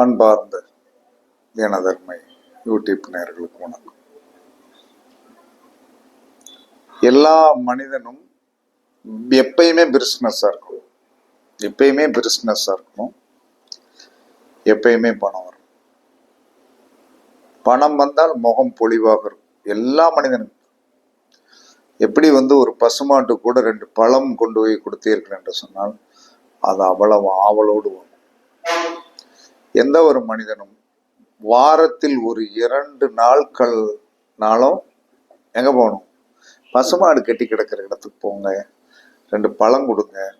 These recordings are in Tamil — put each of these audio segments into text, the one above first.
அன்பார்ந்த தினதர்மை யூடியூப் நேர்களுக்கு வணக்கம். எல்லா மனிதனும் எப்பயுமே பிஸ்னஸாக இருக்கும் எப்பயுமே பிஸ்னஸாக இருக்கணும். எப்பயுமே பணம் வரும் பணம் வந்தால் முகம் பொலிவாக இருக்கும். எல்லா மனிதனுக்கும் எப்படி வந்து ஒரு பசுமாட்டு கூட ரெண்டு பழம் கொண்டு போய் கொடுத்தீர்கள் என்று சொன்னால் அது அவ்வளவு ஆவலோடு வரும். எந்த ஒரு மனிதனும் வாரத்தில் ஒரு இரண்டு நாட்கள் நாளும் எங்க போகணும்? பசுமாடு கட்டி கிடக்கிற இடத்துக்கு போங்க. ரெண்டு பழம் கொடுங்க.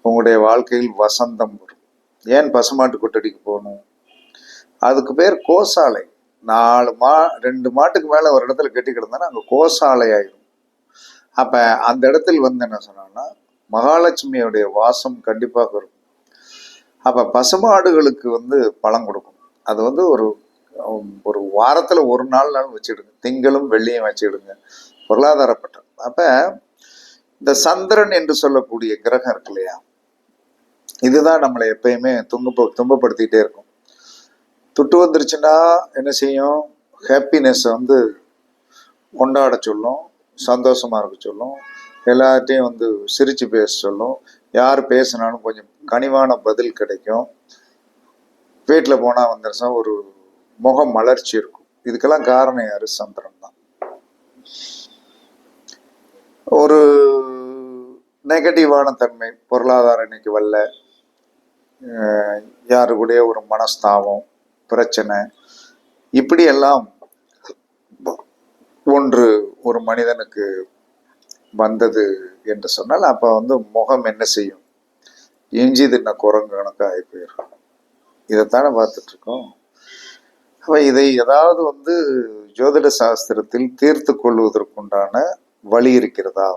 உங்களுடைய வாழ்க்கையில் வசந்தம் வரும். ஏன் பசுமாட்டு கொட்டடிக்கு போகணும்? அதுக்கு பேர் கோசாலை. நாலு மா ரெண்டு மாட்டுக்கு மேலே ஒரு இடத்துல கட்டி கிடந்தா அங்கே கோசாலை ஆயிரும். அப்போ அந்த இடத்தில் வந்து என்ன சொன்னான்னா மகாலட்சுமியோடைய வாசம் கண்டிப்பாக இருக்கும். அப்போ பசுமாடுகளுக்கு வந்து பழம் கொடுக்கும். அது வந்து ஒரு ஒரு வாரத்தில் ஒரு நாள் நாள் வச்சுடுங்க. திங்களும் வெள்ளியும் வச்சுடுங்க. பொருளாதாரப்பட்ட அப்போ இந்த சந்திரன் என்று சொல்லக்கூடிய கிரகம் இருக்கு இல்லையா? இதுதான் நம்மளை எப்பயுமே துங்கப்ப துன்பப்படுத்திட்டே இருக்கும். துட்டு வந்துருச்சுன்னா என்ன செய்யும்? ஹாப்பினஸ் வந்து கொண்டாட சொல்லும். சந்தோஷமாக இருக்க சொல்லும். எல்லார்ட்டையும் வந்து சிரித்து பேச சொல்லும். யார் பேசினாலும் கொஞ்சம் கனிவான பதில் கிடைக்கும். வீட்டில் போனால் வந்துருச்சா ஒரு முகம் மலர்ச்சி இருக்கும். இதுக்கெல்லாம் காரணம் யாரு? சந்திரன் தான். ஒரு நெகட்டிவான தன்மை பொருளாதாரம் இன்னைக்கு வரல. யாரு கூட ஒரு மனஸ்தாபம் பிரச்சனை. இப்படியெல்லாம் ஒன்று ஒரு மனிதனுக்கு வந்தது என்று சொன்னால் அப்போ வந்து முகம் என்ன செய்யும்? இஞ்சி தின்ன குரங்கு கணக்காக ஆகி போயிடும் இதைத்தானே பார்த்துட்டு இருக்கோம் அப்போ இதை ஏதாவது வந்து ஜோதிட சாஸ்திரத்தில் தீர்த்து கொள்வதற்குண்டான வழி இருக்கிறதா?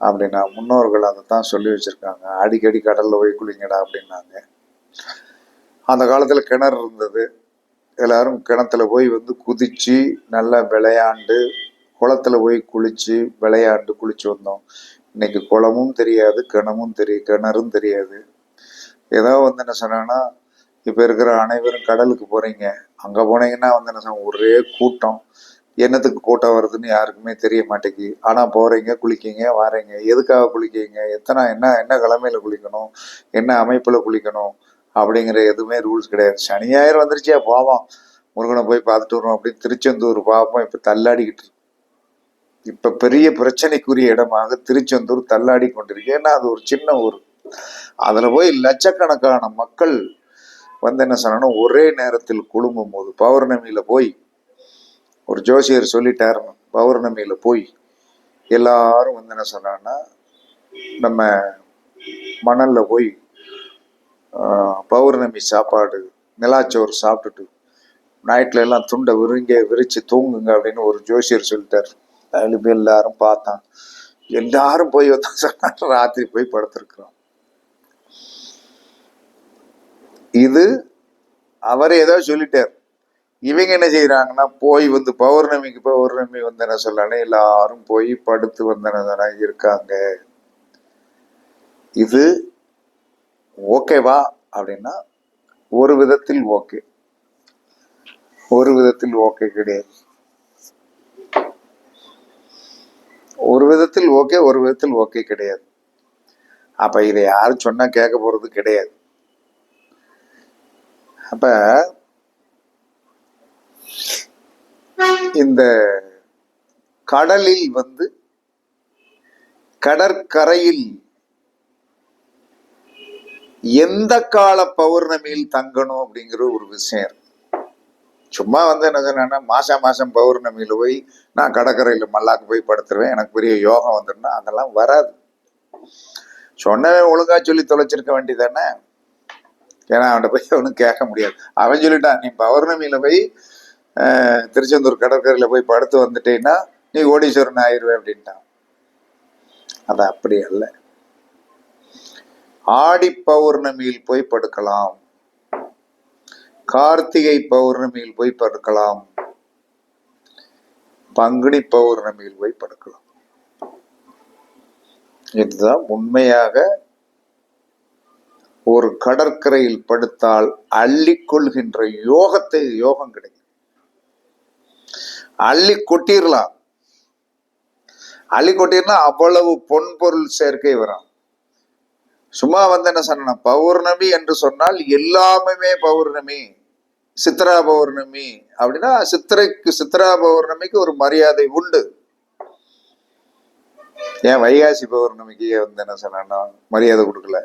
அப்படின்னா முன்னோர்கள் அதை தான் சொல்லி வச்சிருக்காங்க. அடிக்கடி கடல்ல போய் குளிங்கடா அப்படின்னாங்க. அந்த காலத்துல கிணறு இருந்தது. எல்லாரும் கிணத்துல போய் வந்து குதிச்சு நல்லா விளையாண்டு குளத்துல போய் குளிச்சு விளையாண்டு குளிச்சு வந்தோம். இன்னைக்கு குளமும் தெரியாது கிணமும் தெரிய கிணறும் தெரியாது. ஏதோ வந்து என்ன சொன்னேன்னா இப்போ இருக்கிற அனைவரும் கடலுக்கு போகிறீங்க அங்கே போனீங்கன்னா வந்து என்ன சொன்னா ஒரே கூட்டம். என்னத்துக்கு கூட்டம் வருதுன்னு யாருக்குமே தெரிய மாட்டேங்குது. ஆனால் போகிறீங்க குளிக்கீங்க வாரீங்க. எதுக்காக குளிக்கீங்க? எத்தனை என்ன என்ன கிழமையில் குளிக்கணும்? என்ன அமைப்பில் குளிக்கணும்? அப்படிங்கிற எதுவுமே ரூல்ஸ் கிடையாது. சனி ஞாயிறு வந்துருச்சியா போவோம். முருகனை போய் பார்த்துட்டு வருவோம் அப்படின்னு திருச்செந்தூர் பார்ப்போம் இப்போ தள்ளாடிக்கிட்டு இப்ப பெரிய பிரச்சனைக்குரிய இடமாக திருச்செந்தூர் தள்ளாடி கொண்டிருக்கு. ஏன்னா அது ஒரு சின்ன ஊர். அதுல போய் லட்சக்கணக்கான மக்கள் வந்து என்ன சொன்னா ஒரே நேரத்தில் குழும்பும் போது பௌர்ணமியில போய் ஒரு ஜோசியர் சொல்லிட்டார் பௌர்ணமியில போய் எல்லாரும் வந்து என்ன சொன்னான்னா நம்ம மணல்ல போய் பௌர்ணமி சாப்பாடு நிலாச்சோறு சாப்பிட்டுட்டு நைட்ல எல்லாம் துண்டை விருங்க விரிச்சு தூங்குங்க அப்படின்னு ஒரு ஜோசியர் சொல்லிட்டார். அதுல எல்லாரும் பார்த்தான். எல்லாரும் போய் வந்து சொன்னாங்க ராத்திரி போய் படுத்திருக்கிறோம். இது அவர் ஏதோ சொல்லிட்டார். இவங்க என்ன செய்யறாங்கன்னா போய் வந்து பௌர்ணமிக்கு பௌர்ணமி வந்தன சொல்லானே எல்லாரும் போய் படுத்து வந்தன இருக்காங்க. இது ஓகேவா அப்படின்னா ஒரு விதத்தில் ஓகே ஒரு விதத்தில் ஓகே கிடையாது. ஒரு விதத்தில் ஓகே ஒரு விதத்தில் ஓகே கிடையாது அப்ப இதை யாரும் சொன்னா கேட்க போறது கிடையாது அப்ப இந்த கடலில் வந்து கடற்கரையில் எந்த கால பௌர்ணமியில் தங்கணும் அப்படிங்கிற ஒரு விஷயம் இருக்கு. சும்மா வந்து என்ன சொன்னேன்னா மாசம் மாசம் பௌர்ணமியில போய் நான் கடற்கரையில் மல்லாக்கு போய் படுத்துருவேன். எனக்கு பெரிய யோகம் வந்துடும்னா அதெல்லாம் வராது. சொன்னவன் ஒழுங்காக சொல்லி தொலைச்சிருக்க வேண்டியதானே ஏன்னா அவன்கிட்ட போய் ஒன்றும் கேட்க முடியாது. அவன் சொல்லிட்டான் நீ பௌர்ணமியில போய் திருச்செந்தூர் கடற்கரையில் போய் படுத்து வந்துட்டேன்னா நீ கோடீஸ்வரன் ஆயிடுவேன் அப்படின்ட்டான். அது அப்படி அல்ல. ஆடி பௌர்ணமியில் போய் படுக்கலாம். கார்த்திகை பௌர்ணமியில் போய் படுக்கலாம். பங்குனி பௌர்ணமியில் போய் படுக்கலாம். இதுதான் உண்மையாக ஒரு கடற்கரையில் படுத்தால் அள்ளிக்கொள்கின்ற யோகத்தை யோகம் கிடைக்கும். அள்ளி கொட்டிடலாம் அள்ளி கொட்டினா அவ்வளவு பொன் பொருள் சேர்க்கை வரும். சும்மா வந்து என்ன சொன்னா பௌர்ணமி என்று சொன்னால் எல்லாமே பௌர்ணமி சித்ரா பௌர்ணமி அப்படின்னா சித்திரைக்கு சித்ரா பௌர்ணமிக்கு ஒரு மரியாதை உண்டு. ஏன் வைகாசி பௌர்ணமிக்கு வந்து என்ன சொன்னா மரியாதை கொடுக்கல.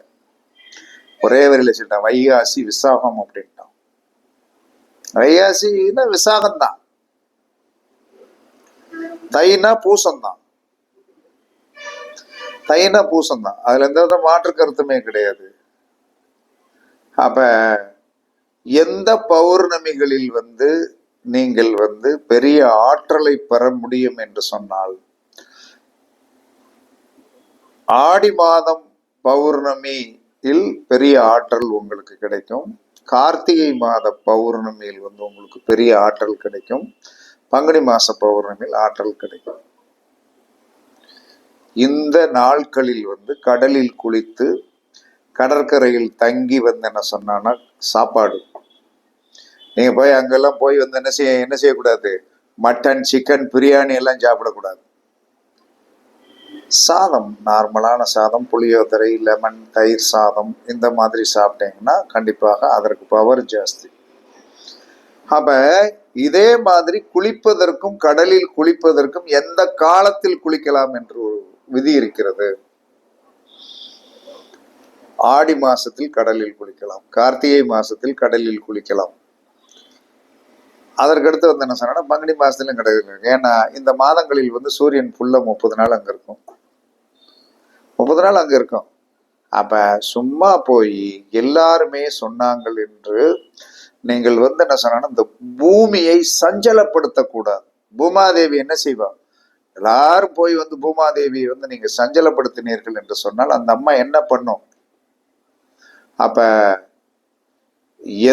ஒரே வரியில சொல்லிட்டான் வைகாசி விசாகம் அப்படின்ட்டான். வைகாசின்னா விசாகம் தான் தைனா பூசம் சைனா தைனா பூசம் தான். அதுல எந்த வித மாற்று கருத்துமே கிடையாது. அப்ப எந்த பௌர்ணமிகளில் வந்து நீங்கள் வந்து பெரிய ஆற்றலை பெற முடியும் என்று சொன்னால் ஆடி மாதம் பௌர்ணமியில் பெரிய ஆற்றல் உங்களுக்கு கிடைக்கும். கார்த்திகை மாத பௌர்ணமியில் வந்து உங்களுக்கு பெரிய ஆற்றல் கிடைக்கும். பங்குனி மாச பௌர்ணமியில் ஆற்றல் கிடைக்கும். இந்த நாட்களில் வந்து கடலில் குளித்து கடற்கரையில் தங்கி வந்து என்ன சொன்னான்னா சாப்பாடு. நீங்க போய் அங்கெல்லாம் போய் வந்து என்ன செய்ய என்ன செய்யக்கூடாது? மட்டன் சிக்கன் பிரியாணி எல்லாம் சாப்பிடக்கூடாது. சாதம் நார்மலான சாதம் புளியோதரை லெமன் தயிர் சாதம் இந்த மாதிரி சாப்பிட்டீங்கன்னா கண்டிப்பாக அதற்கு பவர் ஜாஸ்தி. அப்ப இதே மாதிரி குளிப்பதற்கும் கடலில் குளிப்பதற்கும் எந்த காலத்தில் குளிக்கலாம் என்று ஒரு விதி இருக்கிறது. ஆடி மாசத்தில் கடலில் குளிக்கலாம். கார்த்திகை மாசத்தில் கடலில் குளிக்கலாம். அதற்கடுத்து வந்து என்ன சொன்னா பங்குனி மாசத்திலும் கடலில் ஏன்னா இந்த மாதங்களில் வந்து சூரியன் ஃபுல்லா முப்பது நாள் அங்க இருக்கும். முப்பது நாள் அங்க இருக்கும். அப்ப சும்மா போய் எல்லாருமே சொன்னாங்கள் என்று நீங்கள் வந்து என்ன சொன்னா இந்த பூமியை சஞ்சலப்படுத்தக்கூடாது. பூமாதேவி என்ன செய்வா? எல்லாரும் போய் வந்து பூமாதேவியை வந்து நீங்க சஞ்சலப்படுத்தினீர்கள் என்று சொன்னால் அந்த அம்மா என்ன பண்ணும்? அப்ப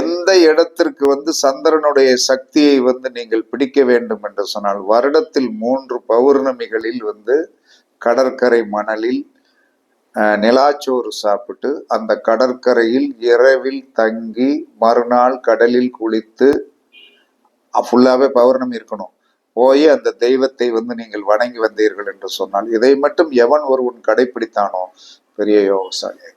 எந்த இடத்திற்கு வந்து சந்திரனுடைய சக்தியை வந்து நீங்கள் பிடிக்க வேண்டும் என்று சொன்னால் வருடத்தில் மூன்று பௌர்ணமிகளில் வந்து கடற்கரை மணலில் நிலாச்சோறு சாப்பிட்டு அந்த கடற்கரையில் இரவில் தங்கி மறுநாள் கடலில் குளித்து ஃபுல்லாகவே பௌர்ணமி இருக்கணும். போய் அந்த தெய்வத்தை வந்து நீங்கள் வணங்கி வந்தீர்கள் என்று சொன்னால் இதை மட்டும் எவன் ஒருவன் கடைபிடித்தானோ பெரிய யோகசாலி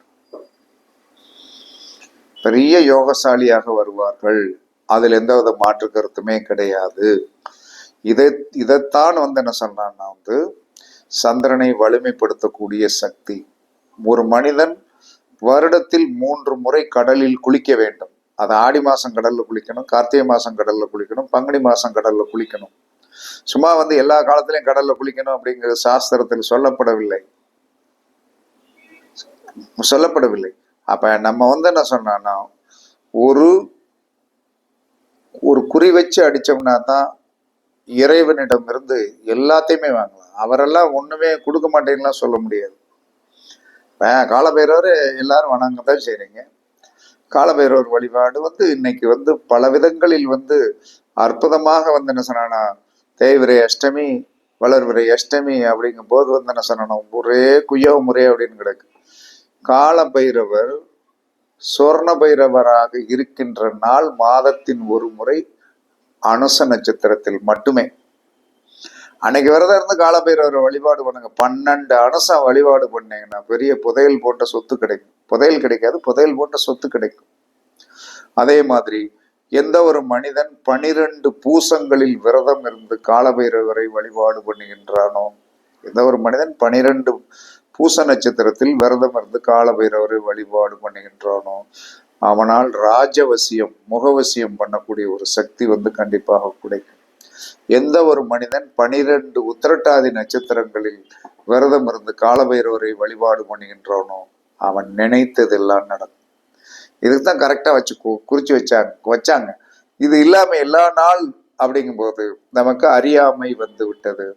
பெரிய யோகசாலியாக வருவார்கள். அதில் எந்தவித மாற்று கருத்துமே கிடையாது. இதை இதைத்தான் வந்து என்ன சொன்னான்னா வந்து சந்திரனை வலிமைப்படுத்தக்கூடிய சக்தி. ஒரு மனிதன் வருடத்தில் மூன்று முறை கடலில் குளிக்க வேண்டும். அது ஆடி மாசம் கடல்ல குளிக்கணும் கார்த்திகை மாசம் கடல்ல குளிக்கணும் பங்குனி மாசம் கடல்ல குளிக்கணும். சும்மா வந்து எல்லா காலத்திலையும் கடல்ல குளிக்கணும் அப்படிங்கிற சாஸ்திரத்தில் சொல்லப்படவில்லை. சொல்லப்படவில்லை. அப்ப நம்ம வந்து என்ன சொன்னோம்னா ஒரு ஒரு குறி வச்சு அடிச்சோம்னா தான் இறைவனிடம் இருந்து எல்லாத்தையுமே வாங்கலாம். அவரெல்லாம் ஒண்ணுமே கொடுக்க மாட்டேங்கலாம் சொல்ல முடியாது. ஆஹ் காலபைரவர் எல்லாரும் வணங்க தான் செய்றீங்க. காலபைரவர் வழிபாடு வந்து இன்னைக்கு வந்து பல விதங்களில் வந்து அற்புதமாக வந்து என்ன சொன்னா தேய்விரை அஷ்டமி வளர்விரை அஷ்டமி அப்படிங்கும் போது வந்து என்ன சொன்னோம் ஒரே குய்யோ முறை அப்படின்னு கிடக்கு. கால பைரவர் சொர்ண பைரவராக இருக்கின்ற நாள் மாதத்தின் ஒரு முறை அனுச நட்சத்திரத்தில் மட்டுமே. அன்னைக்கு விரதம் இருந்து காலபைரவர் வழிபாடு பண்ணுங்க. பன்னெண்டு அனுசம் வழிபாடு பண்ணீங்கன்னா பெரிய புதையல் போன்ற சொத்து கிடைக்கும். புதையல் கிடைக்காது புதையல் போன்ற சொத்து கிடைக்கும். அதே மாதிரி எந்த ஒரு மனிதன் பனிரெண்டு பூசங்களில் விரதம் இருந்து காலபைரவரை வழிபாடு பண்ணுகின்றானோ? எந்த ஒரு மனிதன் பனிரெண்டு பூச நட்சத்திரத்தில் விரதம் இருந்து காலபைரவரை வழிபாடு பண்ணுகின்றானோ? அவனால் ராஜவசியம் முகவசியம் பண்ணக்கூடிய ஒரு சக்தி வந்து கண்டிப்பாக கிடைக்கும். எந்த ஒரு மனிதன் பனிரெண்டு உத்திரட்டாதி நட்சத்திரங்களில் விரதம் இருந்து காலபைரவரை வழிபாடு பண்ணுகின்றானோ அவன் நினைத்ததெல்லாம் நடக்கும். இதுக்கு தான் கரெக்டாக வச்சு குறிச்சு வச்சாங்க வச்சாங்க. இது இல்லாம எல்லா நாள் அப்படிங்கும்போது நமக்கு அறியாமை வந்து விட்டது.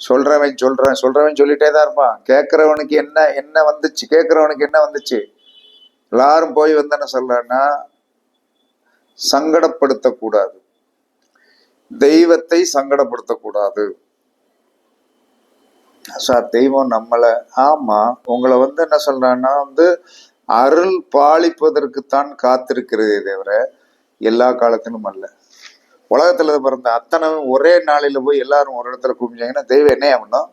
சொல்றவன் சொல்றவன் சொல்றவன் சொல்லிட்டே தான் இருப்பான். கேட்கறவனுக்கு என்ன என்ன வந்துச்சு கேட்கறவனுக்கு என்ன வந்துச்சு? எல்லாரும் போய் வந்து என்ன சொல்றேன்னா சங்கடப்படுத்தக்கூடாது. தெய்வத்தை சங்கடப்படுத்தக்கூடாது. சார் தெய்வம் நம்மளை ஆமா உங்களை வந்து என்ன சொல்றான்னா வந்து அருள் பாலிப்பதற்குத்தான் காத்திருக்கிறதே தவிர எல்லா காலத்திலும் அல்ல. உலகத்துல பிறந்த அத்தனை ஒரே நாளில போய் எல்லாரும் ஒரு இடத்துல குமிஞ்சாங்கன்னா தெய்வம் என்ன ஆகணும்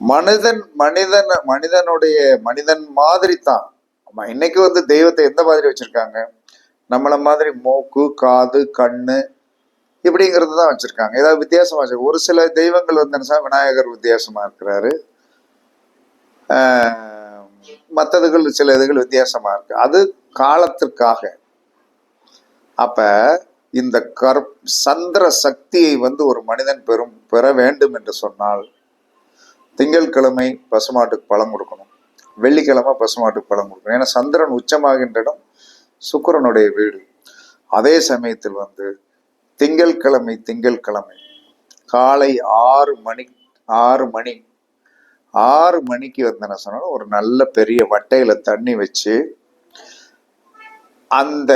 மனிதன் மனிதன் மனிதனுடைய மனிதன் மாதிரி தான் ஆமா, இன்னைக்கு வந்து தெய்வத்தை எந்த மாதிரி வச்சிருக்காங்க? நம்மள மாதிரி மூக்கு காது கண்ணு இப்படிங்கிறது தான் வச்சிருக்காங்க. ஏதாவது வித்தியாசமா வச்சிருக்காங்க ஒரு சில தெய்வங்கள் வந்து என்ன விநாயகர் வித்தியாசமா இருக்கிறாரு. மற்றதுகள் சில இதுகள் வித்தியாசமா இருக்கு. அது காலத்திற்காக. அப்ப இந்த கர் சந்திர சக்தியை வந்து ஒரு மனிதன் பெறும் பெற வேண்டும் என்று சொன்னால் திங்கட்கிழமை பசுமாட்டுக்கு பழம் கொடுக்கணும். வெள்ளிக்கிழமை பசுமாட்டுக்கு பழம் கொடுக்கணும். ஏன்னா சந்திரன் உச்சமாகின்ற இடம் சுக்கரனுடைய வீடு. அதே சமயத்தில் வந்து திங்கட்கிழமை திங்கட்கிழமை காலை ஆறு மணி ஆறு மணி ஆறு மணிக்கு வந்து என்ன சொன்னாலும் ஒரு நல்ல பெரிய வட்டையில தண்ணி வச்சு அந்த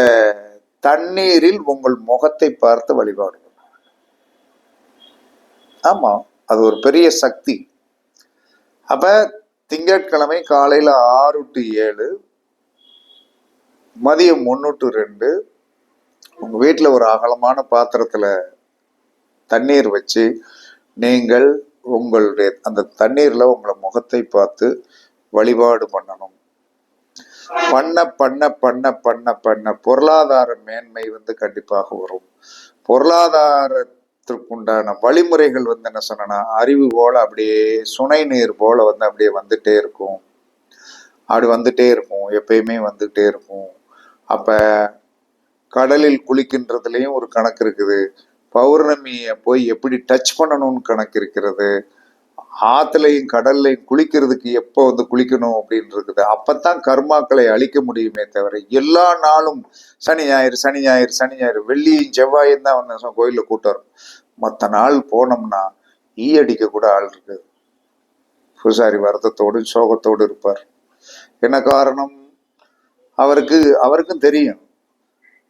தண்ணீரில் உங்கள் முகத்தை பார்த்து வழிபாடு ஆமாம் ஆமா அது ஒரு பெரிய சக்தி. அப்ப திங்கட்கிழமை காலையில ஆறு டு ஏழு மதியம் ஒன்று டு ரெண்டு உங்க வீட்டில் ஒரு அகலமான பாத்திரத்துல தண்ணீர் வச்சு நீங்கள் உங்களுடைய அந்த தண்ணீர்ல உங்களை முகத்தை பார்த்து வழிபாடு பண்ணணும். பண்ண பண்ண பண்ண பண்ண பண்ண பொருளாதார மேன்மை வந்து கண்டிப்பாக வரும். பொருளாதாரத்திற்குண்டான வழிமுறைகள் வந்து என்ன சொன்னா அறிவு போல அப்படியே சுனை நீர் போல வந்து அப்படியே வந்துட்டே இருக்கும். அப்படி வந்துட்டே இருக்கும். எப்பயுமே வந்துட்டே இருக்கும். அப்ப கடலில் குளிக்கின்றதுலயும் ஒரு கணக்கு இருக்குது. பௌர்ணமியை போய் எப்படி டச் பண்ணணும்னு கணக்கு இருக்கிறது? ஆத்துலையும் கடல்லையும் குளிக்கிறதுக்கு எப்போ வந்து குளிக்கணும் அப்படின்னு இருக்குது. அப்பத்தான் கர்மாக்களை அழிக்க முடியுமே தவிர எல்லா நாளும் சனி ஞாயிறு சனி ஞாயிறு சனி ஞாயிறு வெள்ளியும் செவ்வாயும் தான் வந்து கோயிலில் கூட்டம் இருக்கும் மற்ற நாள் போனோம்னா ஈ அடிக்க கூட ஆள் இருக்குது. பூசாரி வருத்தத்தோடு சோகத்தோடு இருப்பார். என்ன காரணம்? அவருக்கு அவருக்கும் தெரியும்.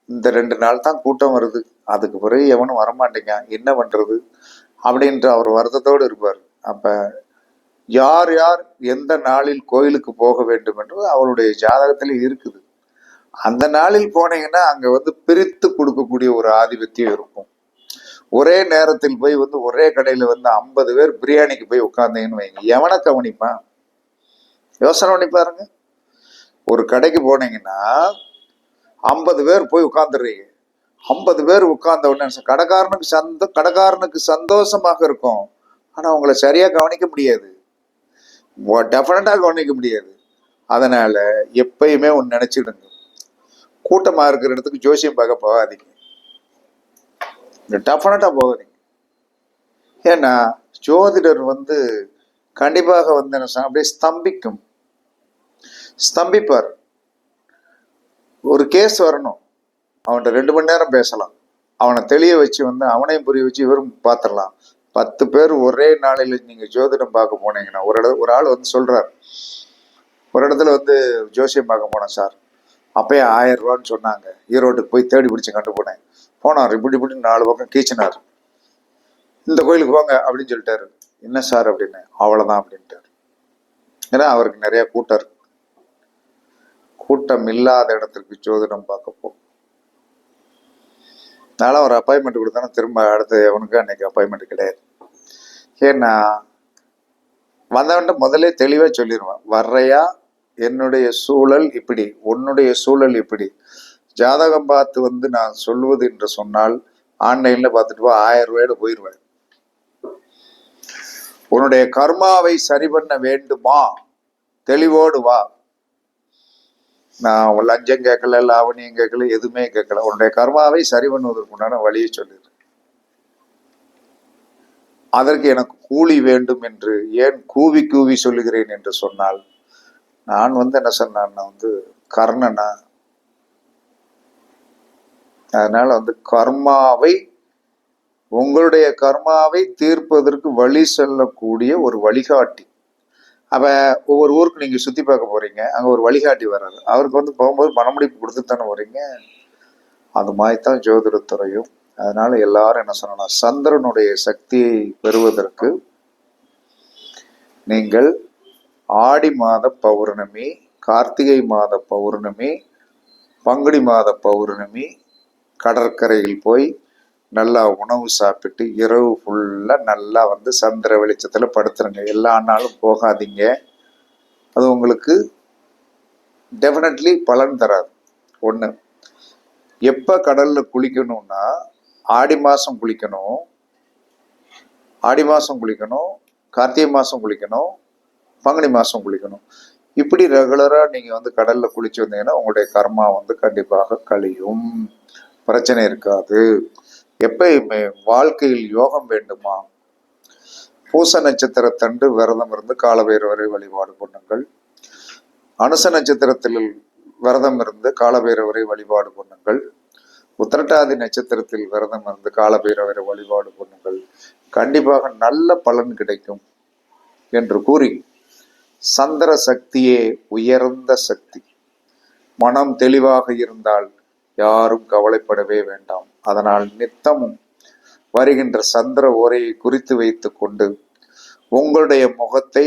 இந்த ரெண்டு நாள் தான் கூட்டம் வருது. அதுக்கு பிறகு எவனும் வரமாட்டேங்கான் என்ன பண்றது? அப்படின்ற அவர் வருத்தத்தோடு இருப்பார். அப்ப யார் யார் எந்த நாளில் கோயிலுக்கு போக வேண்டும் என்று அவருடைய ஜாதகத்தில் இருக்குது. அந்த நாளில் போனீங்கன்னா அங்க வந்து பிரித்து கொடுக்கக்கூடிய ஒரு ஆதிபத்தியம் இருக்கும். ஒரே நேரத்தில் போய் வந்து ஒரே கடையில வந்து ஐம்பது பேர் பிரியாணிக்கு போய் உட்காந்தீங்கன்னு வைங்க. எவனை கவனிப்பான் யோசனை பண்ணி பாருங்க. ஒரு கடைக்கு போனீங்கன்னா ஐம்பது பேர் போய் உட்காந்துடுறீங்க ஐம்பது பேர் உட்கார்ந்த உடனே கடைக்காரனுக்கு சந்த கடைக்காரனுக்கு சந்தோஷமாக இருக்கும். ஆனால் அவங்கள சரியாக கவனிக்க முடியாது. டெஃபினட்டாக கவனிக்க முடியாது. அதனால எப்பயுமே ஒன்று நினச்சிடுங்க. கூட்டமாக இருக்கிற இடத்துக்கு ஜோசியம் பார்க்க போகாதீங்க. டெஃபினட்டாக போகாதீங்க. ஏன்னா ஜோதிடர் வந்து கண்டிப்பாக வந்து என்ன அப்படியே ஸ்தம்பிக்கும். ஸ்தம்பிப்பார். ஒரு கேஸ் வரணும். அவன்கிட்ட ரெண்டு மணி நேரம் பேசலாம். அவனை தெளிய வச்சு வந்து அவனையும் புரிய வச்சு இவரும் பார்த்துடலாம் பத்து பேர் ஒரே நாளில் நீங்கள் ஜோதிடம் பார்க்க போனீங்கன்னா ஒரு இட ஒரு ஆள் வந்து சொல்கிறார் ஒரு இடத்துல வந்து ஜோசியம் பார்க்க போனேன் சார். அப்பயே ஆயிரம் ரூபான்னு சொன்னாங்க. ஈரோட்டுக்கு போய் தேடி பிடிச்சி கண்டு போனேன் போனார் இப்படி இப்படி நாலு பக்கம் கீச்சினார். இந்த கோயிலுக்கு போங்க அப்படின்னு சொல்லிட்டாரு. என்ன சார் அப்படின்னு? அவ்வளோதான் அப்படின்ட்டாரு. ஏன்னா அவருக்கு நிறைய கூட்டம் இருக்கு. கூட்டம் இல்லாத இடத்திற்கு ஜோதிடம் பார்க்க போ அதனால் ஒரு அப்பாயின்மெண்ட் கொடுத்தாலும் திரும்ப அடுத்து அவனுக்கு அன்றைக்கி அப்பாயின்மெண்ட் கிடையாது. ஏன்னா வந்தவன்ட்டு முதல்ல தெளிவாக சொல்லிடுவான் வர்றையா? என்னுடைய சூழல் இப்படி. உன்னுடைய சூழல் இப்படி. ஜாதகம் பார்த்து வந்து நான் சொல்லுவது என்று சொன்னால் ஆன்லைனில் பார்த்துட்டு வா ஆயிரம் ரூபாயில போயிடுவேன் உன்னுடைய கர்மாவை சரி பண்ண வேண்டுமா? தெளிவோடு வா. நான் லஞ்சம் கேட்கல லாவணியம் கேட்கல எதுவுமே கேட்கல. உன்னுடைய கர்மாவை சரி பண்ணுவதற்குண்டான வழியை சொல்லிடு. அதற்கு எனக்கு கூலி வேண்டும் என்று ஏன் கூவி கூவி சொல்லுகிறேன் என்று சொன்னால் நான் வந்து என்ன சொன்னேன்னா வந்து கர்ணனா. அதனால வந்து கர்மாவை உங்களுடைய கர்மாவை தீர்ப்பதற்கு வழி செல்லக்கூடிய ஒரு வழிகாட்டி. அப்போ ஒவ்வொரு ஊருக்கு நீங்கள் சுற்றி பார்க்க போகிறீங்க அங்கே ஒரு வழிகாட்டி வர்றாரு. அவருக்கு வந்து போகும்போது பணமுடிப்பு கொடுத்து தானே போகிறீங்க அது மாதிரி தான் ஜோதிடத்துறையும் அதனால் எல்லாரும் என்ன சொல்லணும்னா சந்திரனுடைய சக்தியை பெறுவதற்கு நீங்கள் ஆடி மாத பௌர்ணமி கார்த்திகை மாத பௌர்ணமி பங்குனி மாத பௌர்ணமி கடற்கரையில் போய் நல்லா உணவு சாப்பிட்டு இரவு ஃபுல்லாக நல்லா வந்து சந்திர வெளிச்சத்தில் படுத்துருங்க. எல்லா நாளும் போகாதீங்க. அது உங்களுக்கு டெஃபினெட்லி பலன் தராது. ஒன்று எப்போ கடலில் குளிக்கணும்னா ஆடி மாதம் குளிக்கணும். ஆடி மாதம் குளிக்கணும். கார்த்திகை மாதம் குளிக்கணும். பங்குனி மாதம் குளிக்கணும். இப்படி ரெகுலராக நீங்கள் வந்து கடலில் குளிச்சு வந்தீங்கன்னா உங்களுடைய கர்மா வந்து கண்டிப்பாக கழியும். பிரச்சனை இருக்காது. எப்பயுமே வாழ்க்கையில் யோகம் வேண்டுமா? பூச நட்சத்திரத்தன்று விரதம் இருந்து காலபைரவரை வழிபாடு பண்ணுங்கள். அனுச நட்சத்திரத்தில் விரதம் இருந்து காலபைரவரை வழிபாடு பண்ணுங்கள். உத்திரட்டாதி நட்சத்திரத்தில் விரதம் இருந்து காலபைரவரை வழிபாடு பண்ணுங்கள். கண்டிப்பாக நல்ல பலன் கிடைக்கும் என்று கூறி சந்திர சக்தியே உயர்ந்த சக்தி. மனம் தெளிவாக இருந்தால் யாரும் கவலைப்படவே வேண்டாம். அதனால் நித்தமும் வருகின்ற சந்திர ஓரையை குறித்து வைத்து கொண்டு உங்களுடைய முகத்தை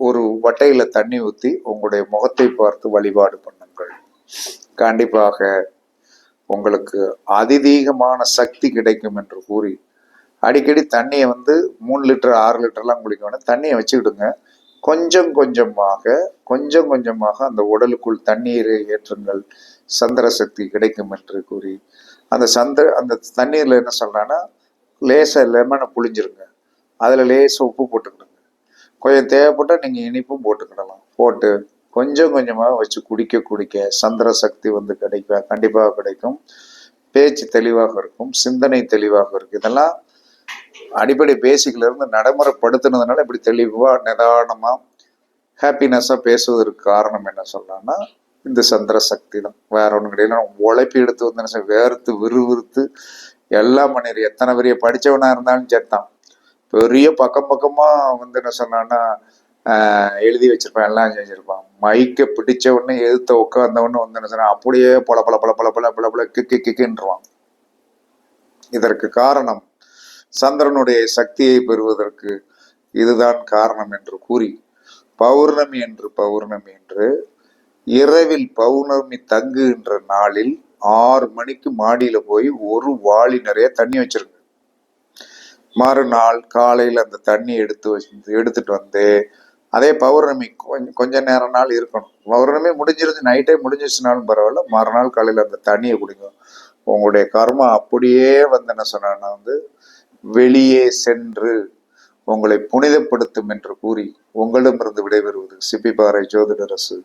ஒரு வட்டையில தண்ணி ஊற்றி உங்களுடைய முகத்தை பார்த்து வழிபாடு பண்ணுங்கள். கண்டிப்பாக உங்களுக்கு அதிதீகமான சக்தி கிடைக்கும் என்று கூறி அடிக்கடி தண்ணியை வந்து மூணு லிட்டர் ஆறு லிட்டர்லாம் குடிக்க வேணும். தண்ணியை வச்சுக்கிடுங்க. கொஞ்சம் கொஞ்சமாக கொஞ்சம் கொஞ்சமாக அந்த உடலுக்குள் தண்ணீரை ஏற்றுங்கள். சந்திர சக்தி கிடைக்கும் என்று கூறி அந்த சந்த அந்த தண்ணீரில் என்ன சொல்றான்னா லேசாக லெமனை புளிஞ்சிருங்க அதில் லேசாக உப்பு போட்டுக்கிடுங்க. கொஞ்சம் தேவைப்பட்டால் நீங்கள் இனிப்பும் போட்டுக்கிடலாம். போட்டு கொஞ்சம் கொஞ்சமாக வச்சு குடிக்க குடிக்க சந்திர சக்தி வந்து கிடைக்க கண்டிப்பாக கிடைக்கும். பேச்சு தெளிவாக இருக்கும் சிந்தனை தெளிவாக இருக்கும். இதெல்லாம் அடிப்படை பேசிக்கிலேருந்து நடைமுறைப்படுத்தினதுனால இப்படி தெளிவாக நிதானமாக ஹாப்பினஸ்ஸாக பேசுவதற்கு காரணம் என்ன சொல்லலாம்னா இந்த சந்திர சக்தி தான். வேற ஒன்றும் கிடையாது நம்ம உழைப்பி எடுத்து வந்து என்ன வேர்த்து விறுவிறுத்து எல்லாம் பண்ணிடு எத்தனை பெரிய படித்தவனா இருந்தாலும் சேர்த்தான் பெரிய பக்கம் பக்கமா வந்து என்ன சொன்னான்னா எழுதி வச்சிருப்பான் எல்லாம் செஞ்சிருப்பான். மைக்கை பிடிச்ச உடனே எதிர்த்த உட்கார்ந்த வந்து என்ன சொன்னா அப்படியே பல பல பல பல பல பல பல கிக்கு கிக்குன்றான் இதற்கு காரணம் சந்திரனுடைய சக்தியை பெறுவதற்கு இதுதான் காரணம் என்று கூறி பௌர்ணமி என்று பௌர்ணமி என்று இரவில் பௌர்ணமி தங்குகின்ற நாளில் ஆறு மணிக்கு மாடியில போய் ஒரு வாளி நிறைய தண்ணி வச்சிருங்க. மறுநாள் காலையில் அந்த தண்ணி எடுத்து வச்சு எடுத்துட்டு வந்து அதே பௌர்ணமி கொஞ்சம் கொஞ்ச நேர நாள் இருக்கணும். பௌர்ணமி முடிஞ்சிருச்சு நைட்டே முடிஞ்சிருச்சுனாலும் பரவாயில்ல. மறுநாள் காலையில் அந்த தண்ணியை குடிங்க. உங்களுடைய கர்மா அப்படியே வந்து என்ன சொன்னா வந்து வெளியே சென்று உங்களை புனிதப்படுத்தும் என்று கூறி உங்களிடமிருந்து விடைபெறுவது சிப்பிபாறை ஜோதிடரசு